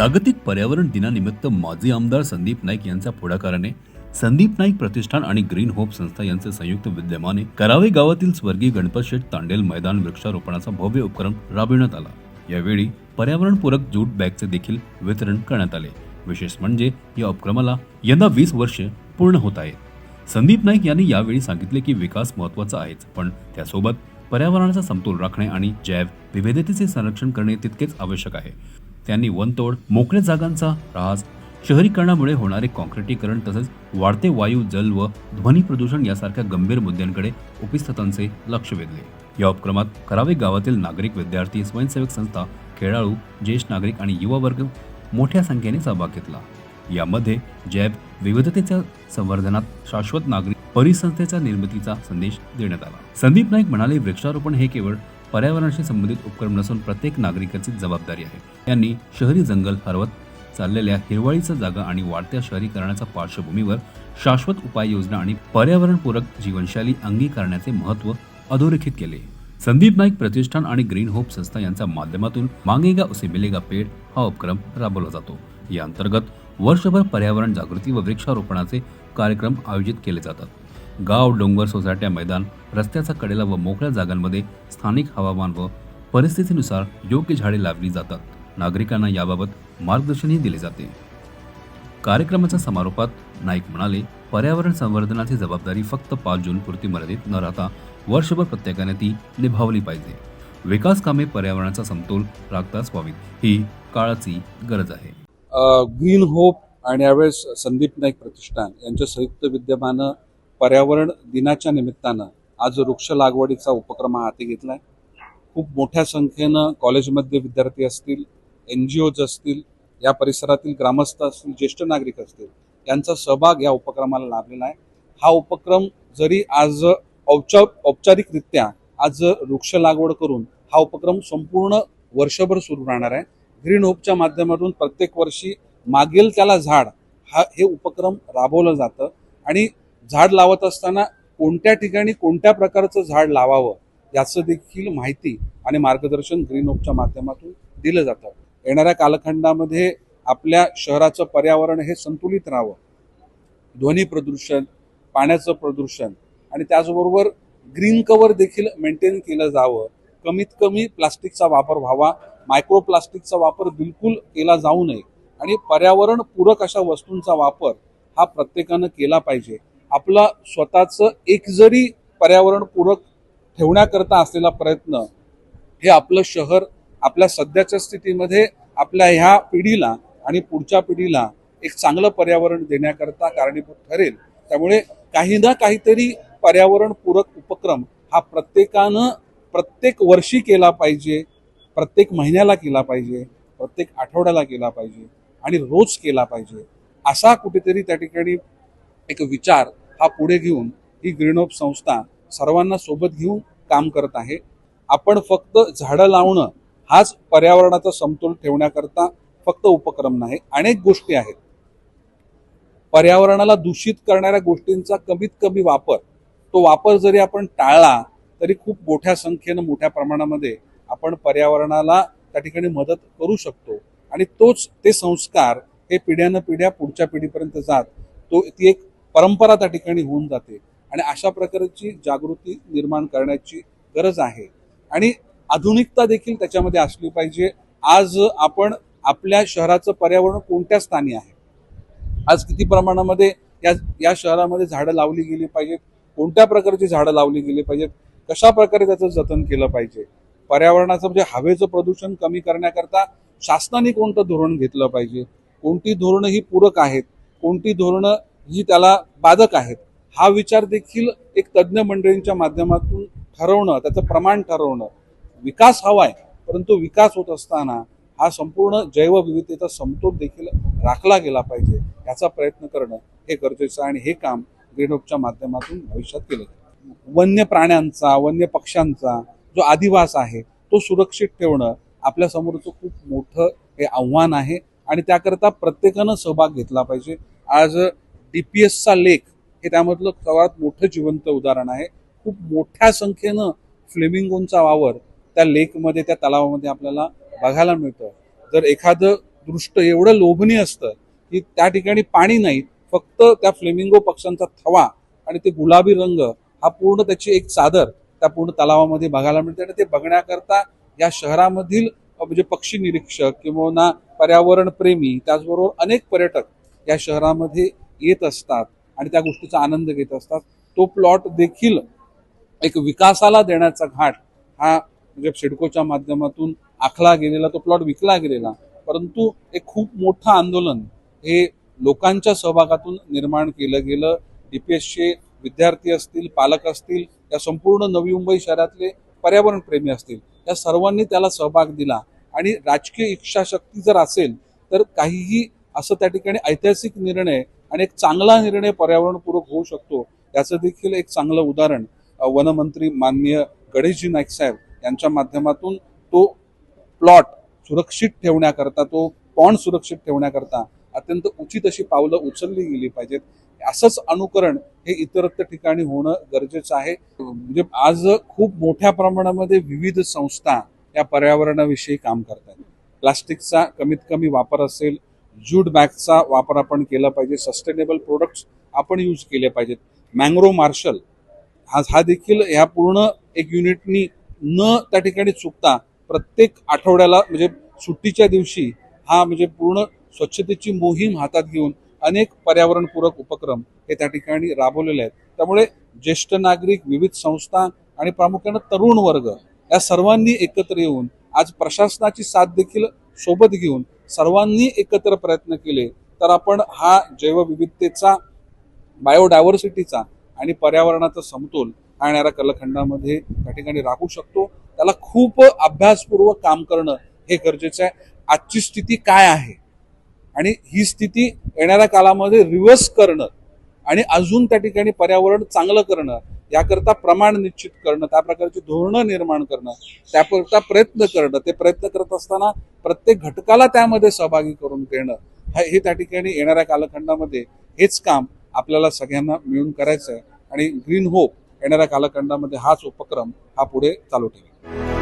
जागतिक पर्यावरण दिनानिमित्त माजी आमदार संदीप नाईक यांच्या पुढाकाराने संदीप नाईक प्रतिष्ठान आणि ग्रीन होप संस्था यांचे संयुक्त विद्यमाने करावे गावातील स्वर्गीय गणपत शेठ तांडेल मैदान वृक्षारोपणाचा भव्य उपक्रम राबविण्यात आला. यावेळी पर्यावरणपूरक ज्यूट बॅगचे देखील वितरण करण्यात आले. विशेष म्हणजे या उपक्रमाला यंदा वीस वर्षे पूर्ण होत आहेत. संदीप नाईक यांनी यावेळी सांगितले की विकास महत्त्वाचा आहेच पण त्यासोबत पर्यावरणाचा समतोल राखणे आणि जैव विविधतेचे संरक्षण करणे तितकेच आवश्यक आहे. त्यांनी वनतोड मोकळ्या जागांचा त्रास शहरीकरणामुळे होणारे कॉन्क्रिटीकरण तसेच वाढते वायू जल व ध्वनी प्रदूषण यासारख्या गंभीर मुद्द्यांकडे उपस्थितांचे लक्ष वेधले. या उपक्रमात करावे गावातील नागरिक विद्यार्थी स्वयंसेवक संस्था खेळाडू ज्येष्ठ नागरिक आणि युवा वर्ग मोठ्या संख्येने सहभाग घेतला. यामध्ये जैव विविधतेच्या संवर्धनात शाश्वत नागरिक परिसंस्थेच्या निर्मितीचा संदेश देण्यात आला. संदीप नाईक म्हणाले वृक्षारोपण हे केवळ पर्यावरणाशी संबंधित उपक्रम नसून प्रत्येक नागरिकाची जबाबदारी आहे. यांनी शहरी जंगल हरवत चाललेल्या हिरवाळीचा जागा आणि वाढत्या शहरीकरणाच्या पार्श्वभूमीवर शाश्वत उपाययोजना आणि पर्यावरणपूरक जीवनशैली अंगीकारण्याचे महत्त्व अधोरेखित केले. संदीप नाईक प्रतिष्ठान आणि ग्रीन होप संस्था यांच्या माध्यमातून मांगेगा उसे मिलेगा पेड हा उपक्रम राबवला जातो. या अंतर्गत वर्षभर पर्यावरण जागृती व वृक्षारोपणाचे कार्यक्रम आयोजित केले जातात. गाव डोंगर सोसायट्या मैदान रस्त्याच्या कडेला व मोकळ्या जागांमध्ये स्थानिक हवामान व परिस्थितीनुसार योग्य झाडे लावली जातात. नागरिकांना याबाबत मार्गदर्शनही दिले जाते. कार्यक्रमाच्या समारोपात नाईक म्हणाले पर्यावरण संवर्धनाची जबाबदारी फक्त पाच जून पुरती मर्यादित न राहता वर्षभर प्रत्येकाने ती निभावली पाहिजे. विकास कामे पर्यावरणाचा समतोल राखताच व्हावीत. ही काळाची गरज आहे. ग्रीन होप आणि यावेळेस संदीप नाईक प्रतिष्ठान यांच्या संयुक्त विद्यमानं पर्यावरण दिनाच्या निमित्तानं आज वृक्ष लागवडीचा उपक्रम हा हाती आहे खूप मोठ्या संख्येनं कॉलेजमध्ये विद्यार्थी असतील एन जी ओज असतील या परिसरातील ग्रामस्थ असतील ज्येष्ठ नागरिक असतील यांचा सहभाग या उपक्रमाला लाभलेला आहे. हा उपक्रम जरी आज औपचा औपचारिकरित्या आज वृक्ष लागवड करून हा उपक्रम संपूर्ण वर्षभर सुरू राहणार आहे. ग्रीन होपच्या माध्यमातून प्रत्येक वर्षी मागेल त्याला झाड हा हे उपक्रम राबवलं जातं आणि झाड लावत असताना कोणत्या ठिकाणी कोणत्या प्रकारचं झाड लावावं याचं देखील माहिती आणि मार्गदर्शन ग्रीन ओपच्या माध्यमातून दिलं जातं. येणाऱ्या कालखंडामध्ये आपल्या शहराचं पर्यावरण हे संतुलित राहावं. ध्वनी प्रदूषण पाण्याचं प्रदूषण आणि त्याचबरोबर ग्रीन कवर देखील मेंटेन केलं जावं. कमीत कमी प्लास्टिकचा वापर व्हावा. मायक्रो प्लास्टिकचा वापर बिलकुल केला जाऊ नये. आणि पर्यावरण पूरक अशा वस्तूंचा वापर हा प्रत्येकानं केला पाहिजे. आपला स्वतःचं एक जरी पर्यावरणपूरक ठेवण्याकरता असलेला प्रयत्न हे आपलं शहर आपल्या सध्याच्या स्थितीमध्ये आपल्या ह्या पिढीला आणि पुढच्या पिढीला एक चांगलं पर्यावरण देण्याकरता कारणीभूत ठरेल. त्यामुळे काही ना काहीतरी पर्यावरणपूरक उपक्रम हा प्रत्येकानं प्रत्येक वर्षी केला पाहिजे प्रत्येक महिन्याला केला पाहिजे प्रत्येक आठवड्याला केला पाहिजे आणि रोज केला पाहिजे असा कुठेतरी त्या ठिकाणी एक विचार हा पुढे घेऊन ही ग्रीनोप संस्था सर्वांना सोबत घेऊन काम करत आहे. आपण फक्त झाडं लावणं हाच पर्यावरणाचा समतोल ठेवण्याकरता फक्त उपक्रम नाही अनेक गोष्टी आहेत. पर्यावरणाला दूषित करणाऱ्या गोष्टींचा कमीत कमी वापर तो वापर जरी आपण टाळला तरी खूप मोठ्या संख्येनं मोठ्या प्रमाणामध्ये आपण पर्यावरणाला त्या ठिकाणी मदत करू शकतो. आणि तोच ते संस्कार हे पिढ्यानं पिढ्या पुढच्या पिढीपर्यंत जात तो ती एक परंपरा त्या ठिकाणी होऊन जाते. आणि अशा प्रकारची जागृती निर्माण करण्याची गरज आहे. आणि आधुनिकता देखील त्याच्यामध्ये असली पाहिजे. आज आपण आपल्या शहराचं पर्यावरण कोणत्या स्थानी आहे? आज किती प्रमाणामध्ये या या शहरामध्ये झाडं लावली गेली पाहिजेत? कोणत्या प्रकारची झाडं लावली गेली पाहिजेत? कशा प्रकारे त्याचं जतन केलं पाहिजे? पर्यावरणाचं म्हणजे हवेचं प्रदूषण कमी करण्याकरता शासनाने कोणतं धोरण घेतलं पाहिजे? कोणती धोरणं ही पूरक आहेत? कोणती धोरणं ही त्याला बाधक आहेत हा विचार देखील एक तज्ज्ञ मंडळींच्या माध्यमातून ठरवणं त्याचं प्रमाण ठरवणं विकास हवा आहे परंतु विकास होत असताना हा संपूर्ण जैवविविधतेचा समतोल देखील राखला गेला पाहिजे याचा प्रयत्न करणं हे गरजेचं आणि हे काम ग्रीनहोपच्या माध्यमातून भविष्यात केलं जाईल. वन्य प्राण्यांचा वन्य पक्ष्यांचा जो आदिवास आहे तो सुरक्षित ठेवणं आपल्या समोरचं खूप मोठं हे आव्हान आहे आणि त्याकरता प्रत्येकानं सहभाग घेतला पाहिजे. आज डी पी एसचा लेख हे त्यामधलं सर्वात मोठं जिवंत उदाहरण आहे. खूप मोठ्या संख्येनं फ्लेमिंगोंचा वावर त्या लेकमध्ये त्या तलावामध्ये आपल्याला बघायला मिळतं. जर एखादं दृष्ट एवढं लोभनीय असतं की त्या ठिकाणी पाणी नाही फक्त त्या फ्लेमिंगो पक्ष्यांचा थवा आणि ते गुलाबी रंग हा पूर्ण त्याची एक चादर त्या पूर्ण तलावामध्ये बघायला मिळते आणि ते बघण्याकरता या शहरामधील म्हणजे पक्षी निरीक्षक किंवा पर्यावरण प्रेमी त्याचबरोबर अनेक पर्यटक या शहरामध्ये येत असतात आणि त्या गोष्टीचा आनंद घेत असतात तो प्लॉट देखील एक विकासाला देण्याचा घाट हा म्हणजे सिडकोच्या माध्यमातून आखला गेलेला तो प्लॉट विकला गेलेला. परंतु एक खूप मोठं आंदोलन हे लोकांच्या सहभागातून निर्माण केलं गेलं. डीपीएसचे विद्यार्थी असतील पालक असतील या संपूर्ण नवी मुंबई शहरातले पर्यावरण प्रेमी असतील या सर्वांनी त्याला सहभाग दिला. आणि राजकीय इच्छाशक्ती जर असेल तर काहीही असं त्या ठिकाणी ऐतिहासिक निर्णय आणि एक चांगला निर्णय पर्यावरणपूरक होऊ शकतो याचं देखील एक चांगलं उदाहरण वनमंत्री माननीय गणेशजी नाईक साहेब यांच्या माध्यमातून तो प्लॉट सुरक्षित ठेवण्याकरता तो पॉन्ड सुरक्षित ठेवण्याकरता अत्यंत उचित अशी पावलं उचलली गेली पाहिजेत. असंच अनुकरण हे इतरत्र ठिकाणी होणं गरजेचं आहे. म्हणजे आज खूप मोठ्या प्रमाणामध्ये विविध संस्था या पर्यावरणाविषयी काम करतात प्लास्टिकचा कमीत कमी वापर असेल ज्यूट बॅगचा वापर आपण केला पाहिजे सस्टेनेबल प्रोडक्ट्स आपण यूज केले पाहिजेत. मँग्रो मार्शल हा हा देखील ह्या पूर्ण एक युनिटनी न त्या ठिकाणी चुकता प्रत्येक आठवड्याला म्हणजे सुट्टीच्या दिवशी हा म्हणजे पूर्ण स्वच्छतेची मोहीम हातात घेऊन अनेक पर्यावरणपूरक उपक्रम हे त्या ठिकाणी राबवलेले आहेत. त्यामुळे ज्येष्ठ नागरिक विविध संस्था आणि प्रामुख्यानं तरुण वर्ग या सर्वांनी एकत्र येऊन आज प्रशासनाची साथ देखील सोबत घेऊन सर्वांनी एकत्र प्रयत्न केले तर आपण हा जैवविविधतेचा बायोडायव्हर्सिटीचा आणि पर्यावरणाचा समतोल हा येणाऱ्या कालखंडामध्ये त्या ठिकाणी राखू शकतो. त्याला खूप अभ्यासपूर्वक काम करणं हे गरजेचं आहे. आजची स्थिती काय आहे? आणि ही स्थिती येणाऱ्या काळामध्ये रिव्हर्स करणं आणि अजून त्या ठिकाणी पर्यावरण चांगलं करणं याकरता प्रमाण निश्चित करणं त्या प्रकारची धोरणं निर्माण करणं त्याकरता प्रयत्न करणं ते प्रयत्न करत असताना प्रत्येक घटकाला त्यामध्ये सहभागी करून घेणं हे त्या ठिकाणी येणाऱ्या कालखंडामध्ये हेच काम आपल्याला सगळ्यांना मिळून करायचं आहे आणि ग्रीन होप येणाऱ्या कालखंडामध्ये हाच उपक्रम हा पुढे चालू ठेवेल.